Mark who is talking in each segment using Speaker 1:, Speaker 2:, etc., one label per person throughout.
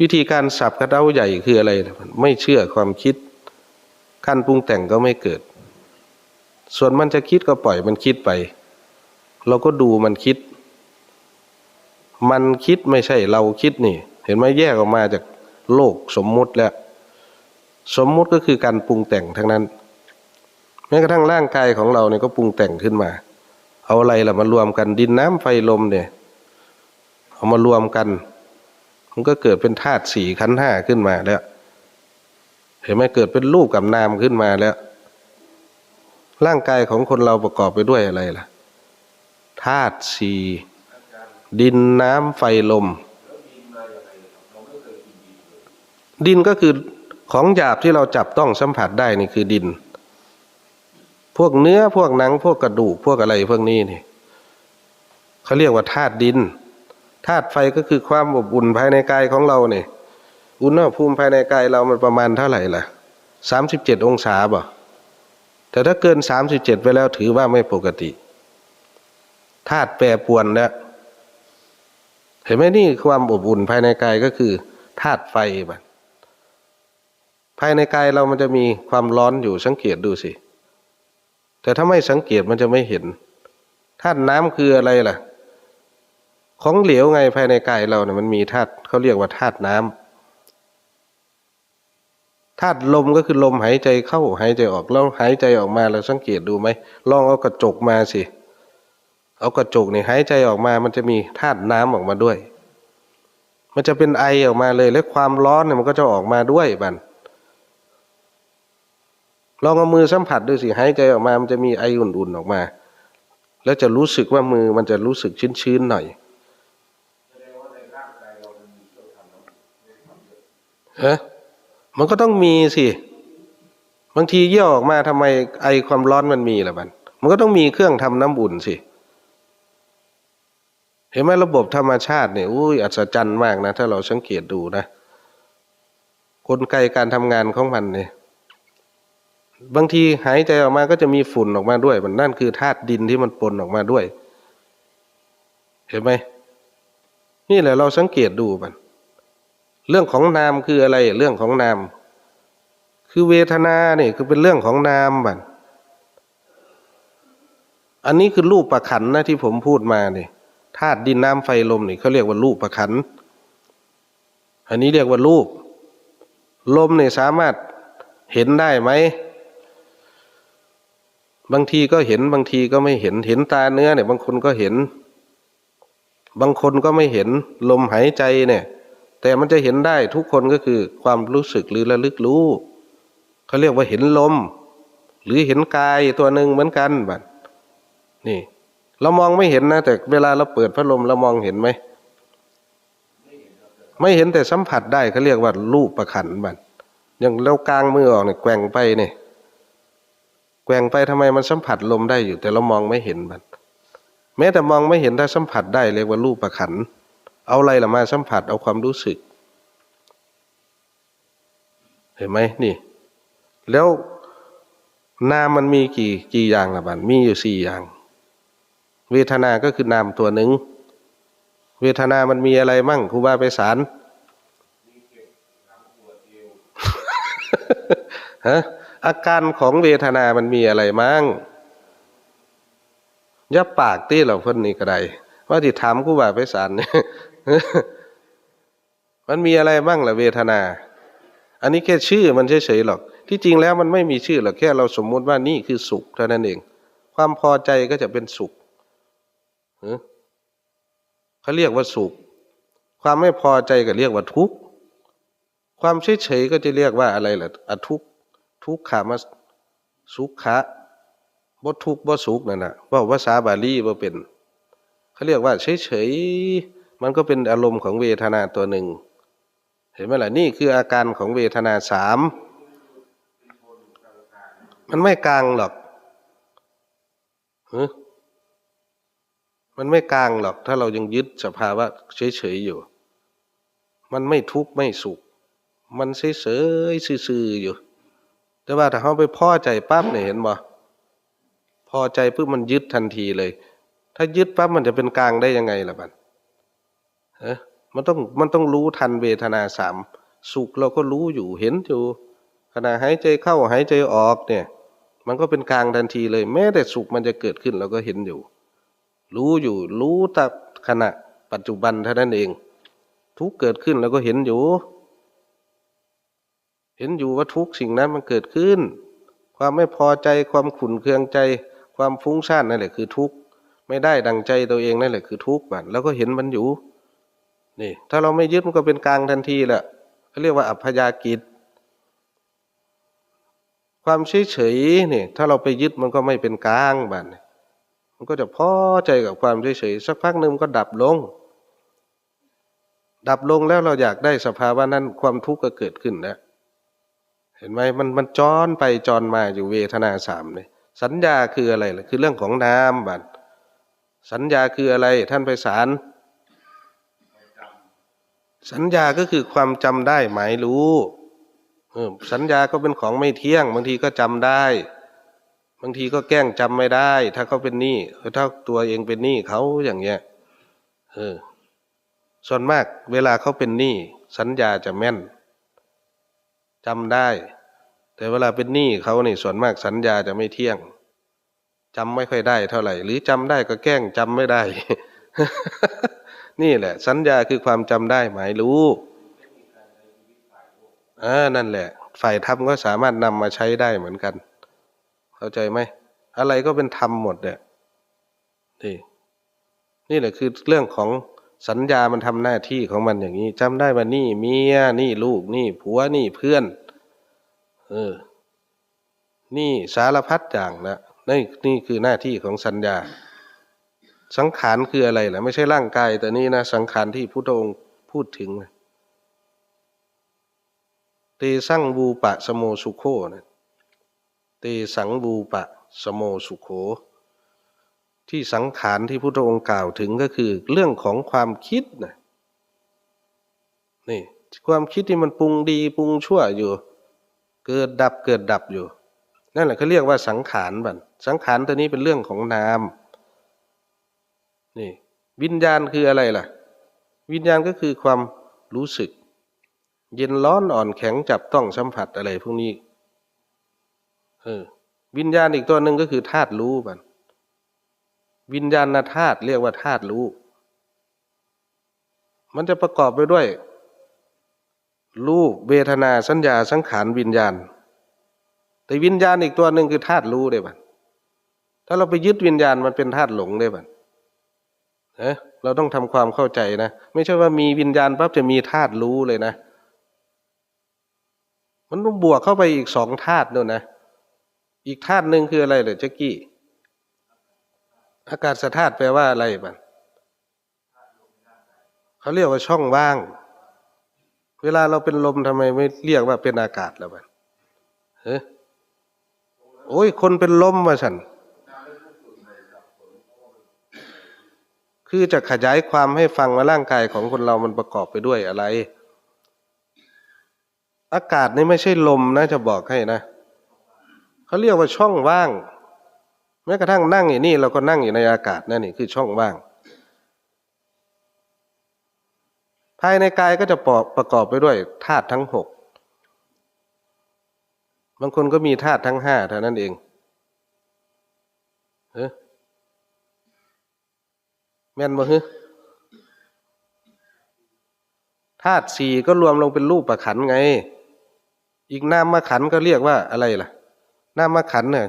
Speaker 1: วิธีการสับกระเด้าใหญ่คืออะไรนะไม่เชื่อความคิดการปรุงแต่งก็ไม่เกิด ส่วนมันจะคิดก็ปล่อยมันคิดไป เราก็ดูมันคิด มันคิดไม่ใช่เราคิดนี่ เห็นไหมแยกออกมาจากโลกสมมุติแล้ว สมมุติก็คือการปรุงแต่งทั้งนั้นแม้กระทั่งร่างกายของเราเนี่ยก็ปรุงแต่งขึ้นมา เอาอะไรล่ะมารวมกันดินน้ำไฟลมเนี่ย เอามารวมกัน มันก็เกิดเป็นธาตุสี่ขันห้าขึ้นมาแล้ว เห็นไหมเกิดเป็นรูปกับนามขึ้นมาแล้ว ร่างกายของคนเราประกอบไปด้วยอะไรล่ะธาตุสี่ดินน้ำไฟลม ดินก็คือของหยาบที่เราจับต้องสัมผัสได้นี่คือดิน พวกเนื้อพวกหนังพวกกระดูกพวกอะไรพวกนี้นี่เขาเรียกว่าธาตุดิน ธาตุไฟก็คือความอบอุ่นภายในกายของเราเนี่ยอุณหภูมิภายในกายเรามันประมาณเท่าไหร่ล่ะสามสิบเจ็ดองศาบ่แต่ถ้าเกินสามสิบเจ็ดไปแล้วถือว่าไม่ปกติธาตุแปรปวนแล้วเห็นไหมนี่ความอบอุ่นภายในกายก็คือธาตุไฟบัดภายในกายเรามันจะมีความร้อนอยู่สังเกตดูสิ แต่ถ้าไม่สังเกตมันจะไม่เห็นธาตุน้ำคืออะไรล่ะ ของเหลวไงภายในกายเราเนี่ยมันมีธาตุเขาเรียกว่าธาตุน้ำธาตุลมก็คือลมหายใจเข้าหายใจออกแล้วหายใจออกมาเราสังเกตดูไหมลองเอากระจกมาสิเอากระจกเนี่ยหายใจออกมา มันจะมีธาตุน้ำออกมาด้วย มันจะเป็นไอออกมาเลยและความร้อนเนี่ยมันก็จะออกมาด้วยบันลองเอามือสัมผัสดูสิหายใจออกมา มันจะมีไออุ่นๆออกมา แล้วจะรู้สึกว่ามือมันจะรู้สึกชื้นๆหน่อย ฮะมันก็ต้องมีสิบางทีเยี่ยวออกมาทำไมไอความร้อนมันมีล่ะบันมันก็ต้องมีเครื่องทำน้ำอุ่นสิเห็นไหมระบบธรรมชาติเนี่ยอุ้ยอัศจรรย์มากนะ ถ้าเราสังเกตดูนะกลไกการทำงานของมันเนี่ยบางทีหายใจออกมาก็จะมีฝุ่นออกมาด้วย มันนั่นคือธาตุดินที่มันปนออกมาด้วย เห็นไหมนี่แหละเราสังเกตดูมัน เรื่องของนามคืออะไร เรื่องของนาม คือเวทนาเนี่ยคือเป็นเรื่องของนามบันอันนี้คือรูปประขันนะที่ผมพูดมาเนี่ยธาตุดินน้ำไฟลมนี่เขาเรียกว่ารูปประขัน อันนี้เรียกว่ารูป ลมเนี่ยสามารถเห็นได้ไหม บางทีก็เห็นบางทีก็ไม่เห็น เห็นตาเนื้อเนี่ย บางคนก็เห็น บางคนก็ไม่เห็น ลมหายใจเนี่ย แต่มันจะเห็นได้ทุกคนก็คือความรู้สึกหรือระลึกรู้เขาเรียกว่าเห็นลม หรือเห็นกายตัวหนึ่งเหมือนกันบัดนี่ เรามองไม่เห็นนะแต่เวลาเราเปิดพัดลมเรามองเห็นไหมไม่เห็นแต่สัมผัสได้เขาเรียกว่ารูปประขันบัดอย่างเรากลางมือออกเนี่ยแกว่งไปเนี่ยแกว่งไปทำไมมันสัมผัสลมได้อยู่ แต่เรามองไม่เห็นมันแม้แต่มองไม่เห็นถ้าสัมผัสได้เรียกว่ารูปประขัน เอาอะไรล่ะมาสัมผัสเอาความรู้สึก เห็นไหมนี่ แล้วนามมันมีกี่กี่อย่างละบันมีอยู่สี่อย่าง เวทนา ก็คือนามตัวหนึ่ง เวทนามันมีอะไรมั่งครูบาไปสารฮะอาการของเวทนามันมีอะไรมั่งย่าปากตี้เราเพิ่นนี่ก็ได้ว่าที่ถามครูบาไปสารเนี่ย มันมีอะไรบ้างล่ะเวทนา อันนี้แค่ชื่อมันเฉยๆหรอก ที่จริงแล้วมันไม่มีชื่อหรอกแค่เราสมมุติว่านี่คือสุขเท่านั้นเอง ความพอใจก็จะเป็นสุขเขาเรียกว่าสุข ความไม่พอใจก็เรียกว่าทุกข์ ความเฉยๆก็จะเรียกว่าอะไรล่ะอทุกข์ทุกขามาสุขะบ่ทุกข์บ่สุขนั่นน่ะว่าภาษาบาลีบ่เป็น เขาเรียกว่าเฉยๆ มันก็เป็นอารมณ์ของเวทนาตัวหนึ่ง เห็นไหมล่ะนี่คืออาการของเวทนาสามมันไม่กลางหรอกมันไม่กลางหรอก ถ้าเรายังยึดสภาวะเฉยๆอยู่ มันไม่ทุกข์ไม่สุข มันเฉยๆซื่อๆอยู่ แต่ว่าถ้าเขาไปพอใจปั๊บเนี่ยเห็นบ่พอใจปุ๊บมันยึดทันทีเลย ถ้ายึดปั๊บมันจะเป็นกลางได้ยังไงล่ะบัด เออมันต้องมันต้องรู้ทันเวทนาสามสุขเราก็รู้อยู่เห็นอยู่ขณะหายใจเข้าหายใจออกเนี่ย มันก็เป็นกลางทันทีเลย แม้แต่สุขมันจะเกิดขึ้นเราก็เห็นอยู่ รู้อยู่รู้แต่ขณะปัจจุบันเท่านั้นเอง ทุกเกิดขึ้นเราก็เห็นอยู่ เห็นอยู่ว่าทุกสิ่งนั้นมันเกิดขึ้น ความไม่พอใจความขุ่นเคืองใจ ความฟุ้งซ่านนั่นแหละคือทุกข์ไม่ได้ดังใจตัวเองนั่นแหละคือทุกข์มันแล้วก็เห็นมันอยู่ นี่ ถ้าเราไม่ยึดมันก็เป็นกลางทันทีแหละเขาเรียกว่าอัพยากิจ ความเฉยเฉยนี่ถ้าเราไปยึดมันก็ไม่เป็นกลางบัดนมันก็จะพอใจกับความเฉยเฉยสักพักหนึ่งมันก็ดับลง ดับลงแล้วเราอยากได้สภาวะนั้นความทุกข์ก็เกิดขึ้นแล้วเห็นไหมมันมันจรไปจรมาอยู่เวทนาสามเลยสัญญาคืออะไรล่ะคือเรื่องของนามบัดสัญญาคืออะไรท่านไปสาร สัญญาก็คือความจำได้หมายรู้สัญญาก็เป็นของไม่เที่ยง บางทีก็จำได้ บางทีก็แกล้งจำไม่ได้ ถ้าเขาเป็นหนี้ถ้าตัวเองเป็นหนี้เขาอย่างเงี้ยเออส่วนมากเวลาเขาเป็นหนี้สัญญาจะแม่นจำได้ แต่เวลาเป็นหนี้เขานี่ส่วนมากสัญญาจะไม่เที่ยงจำไม่ค่อยได้เท่าไหร่ หรือจำได้ก็แกล้งจำไม่ได้ นี่แหละ สัญญาคือความจำได้หมายรู้อ่านั่นแหละ ฝ่ายธรรมก็สามารถนำมาใช้ได้เหมือนกัน เข้าใจไหมอะไรก็เป็นธรรมหมดเนี่ยนี่นี่แหละคือเรื่องของสัญญามันทำหน้าที่ของมันอย่างนี้จำได้ว่านี่เมียนี่ลูกนี่ผัวนี่เพื่อน เออ นี่สารพัดอย่างนะนี่นี่คือหน้าที่ของสัญญา สังขารคืออะไรล่ะ ไม่ใช่ร่างกาย แต่นี่นะสังขารที่พุทธองค์พูดถึงนะเตสังบูปะสโมสุโคนะเตสังบูปะสโมสุโขที่สังขารที่พุทธองค์กล่าวถึงก็คือ เรื่องของความคิดนะนี่ความคิดที่มันปรุงดีปรุงชั่วอยู่ เกิดดับเกิดดับอยู่ นั่นแหละเขาเรียกว่าสังขารบันสังขารตัวนี้เป็นเรื่องของนาม นี่วิญญาณคืออะไรล่ะ วิญญาณก็คือความรู้สึก เย็นร้อนอ่อนแข็งจับต้องสัมผัสอะไรพวกนี้เออวิญญาณอีกตัวหนึ่งก็คือธาตุรู้บันวิญญาณธาตุเรียกว่าธาตุรู้ มันจะประกอบไปด้วย รูปเวทนาสัญญาสังขารวิญญาณ แต่วิญญาณอีกตัวหนึ่งคือธาตุรู้ได้บันถ้าเราไปยึดวิญญาณมันเป็นธาตุหลงได้บันเนะเราต้องทำความเข้าใจนะ ไม่ใช่ว่ามีวิญญาณปั๊บจะมีธาตุรู้เลยนะ มันต้องบวกเข้าไปอีกสองธาตุด้วยนะ อีกธาตุหนึ่งคืออะไรเหรอเจ๊กี้ อากาศธาตุแปลว่าอะไรบันเขาเรียกว่าช่องว่าง เวลาเราเป็นลมทำไมไม่เรียกว่าเป็นอากาศแล้วบันเฮ้ยโอ้ยคนเป็นลมมาสัน คือจะขยายความให้ฟังว่าร่างกายของคนเรามันประกอบไปด้วยอะไร อากาศนี่ไม่ใช่ลมนะจะบอกให้นะเขาเรียกว่าช่องว่าง แม้กระทั่งนั่งอยู่นี่เราก็นั่งอยู่ในอากาศนั่นนี่คือช่องว่าง ภายในกายก็จะประกอบไปด้วยธาตุทั้งหกบางคนก็มีธาตุทั้งห้าเท่านั้นเองเออ แม่นบ่ฮึธาตุสี่ก็รวมลงเป็นรูปประขันไง อีกนามมาขันก็เรียกว่าอะไรล่ะ นามมาขันเนี่ย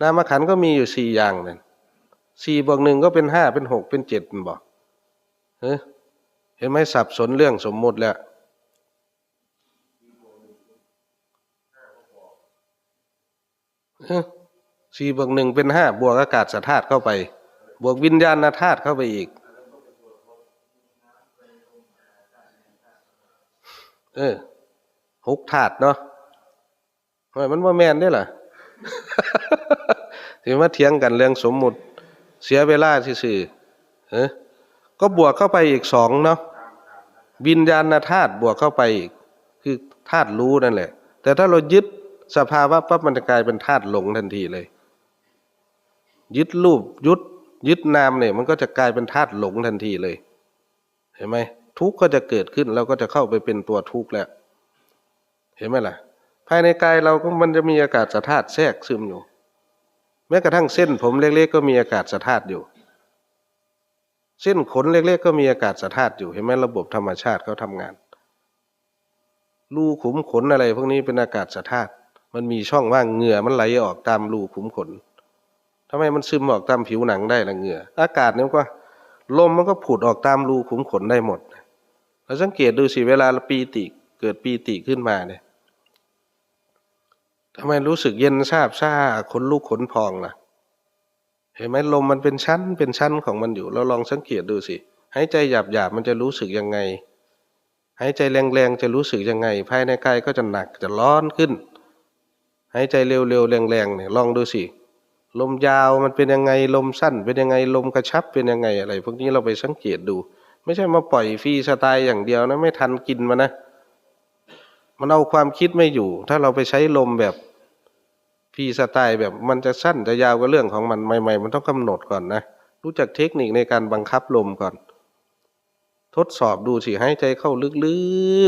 Speaker 1: นามขันก็มีอยู่สี่อย่างเนั่นสี่บวกหนึ่งก็เป็นห้าเป็นหกเป็นเจ็ดบอกเฮ้เห็นไหมสับสนเรื่องสมมุติแล้วสี่บวกหนึ่งเป็นห้าบวกอากาศสธาตุเข้าไป บวกวิญญาณธาตุเข้าไปอีก เออหกถาดเนาะทำไมมันว่าแมนได้ล่ะถึงมาเถียงกันเรื่องสมมุติ เสียเวลาซื่อเออก็บวกเข้าไปอีกสองเนาะวิญญาณธาตุบวกเข้าไปอีก คือธาตุรู้นั่นแหละ แต่ถ้าเรายึดสภาวะปั๊บมันจะกลายเป็นธาตุหลงทันทีเลย ยึดรูปยึด ยึดนามเนี่ยมันก็จะกลายเป็นธาตุหลงทันทีเลย เห็นไหมทุกข์ก็จะเกิดขึ้นเราก็จะเข้าไปเป็นตัวทุกข์แล้ว เห็นไหมล่ะ ภายในกายเราก็มันจะมีอากาศธาตุแทรกซึมอยู่ แม้กระทั่งเส้นผมเล็กๆก็มีอากาศธาตุอยู่ เส้นขนเล็กๆก็มีอากาศธาตุอยู่ เห็นไหมระบบธรรมชาติเขาทำงานรูขุมขนอะไร พวกนี้เป็นอากาศธาตุมันมีช่องว่างเหงื่อมันไหลออกตามรูขุมขน ทำไมมันซึมออกตามผิวหนังได้ละเหงื่อ อากาศเนี่ยก็ลมมันก็ผุดออกตามรูขุมขนได้หมดเราสังเกตดูสิเวลาปีติเกิดปีติขึ้นมาเนี่ยทำไมรู้สึกเย็นซาบซ่าขนลุกขนพองล่ะ เห็นไหมลมมันเป็นชั้นเป็นชั้นของมันอยู่เราลองสังเกตดูสิหายใจหยาบหยาบมันจะรู้สึกยังไงหายใจแรงๆจะรู้สึกยังไง ภายในกายก็จะหนักจะร้อนขึ้นหายใจเร็วๆแรงๆเนี่ยลองดูสิ ลมยาวมันเป็นยังไงลมสั้น เป็นยังไงลมกระชับเป็นยังไงอะไร พวกนี้เราไปสังเกตดู ไม่ใช่มาปล่อยฟรีสไตล์อย่างเดียวนะไม่ทันกินมันนะ มันเอาความคิดไม่อยู่ ถ้าเราไปใช้ลมแบบฟรีสไตล์แบบมันจะสั้นจะยาวก็เรื่องของมันใหม่ ๆ มันต้องกำหนดก่อนนะรู้จักเทคนิคในการบังคับลมก่อน ทดสอบดูสิให้ใจเข้าลึ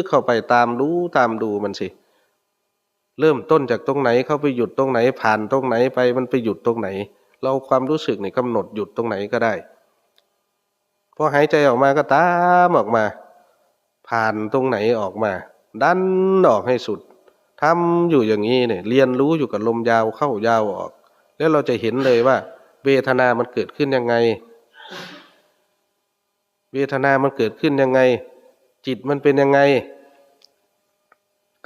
Speaker 1: กๆเข้าไปตามรู้ตามดูมันสิ เริ่มต้นจากตรงไหนเข้าไปหยุดตรงไหนผ่านตรงไหนไปมันไปหยุดตรงไหน เราความรู้สึกเนี่ยกำหนดหยุดตรงไหนก็ได้พอหายใจออกมาก็ตามออกมา ผ่านตรงไหนออกมา ดันออกให้สุดทำอยู่อย่างนี้เนี่ยเรียนรู้อยู่กับลมยาวเข้ายาวออก แล้วเราจะเห็นเลยว่า เวทนามันเกิดขึ้นยังไง เวทนามันเกิดขึ้นยังไง จิตมันเป็นยังไง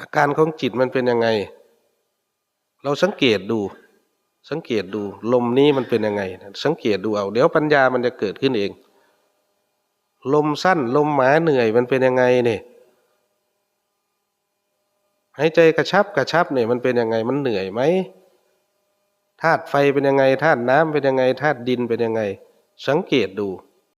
Speaker 1: อาการของจิตมันเป็นยังไง เราสังเกตดู สังเกตดู ลมนี้มันเป็นยังไง สังเกตดูเอา เดี๋ยวปัญญามันจะเกิดขึ้นเอง ลมสั้น ลมหมาเหนื่อยมันเป็นยังไงเนี่ยหายใจกระชับกระชับเนี่ยมันเป็นยังไงมันเหนื่อยไหมธาตุไฟเป็นยังไงธาตุน้ำเป็นยังไงธาตุดินเป็นยังไง สังเกตดู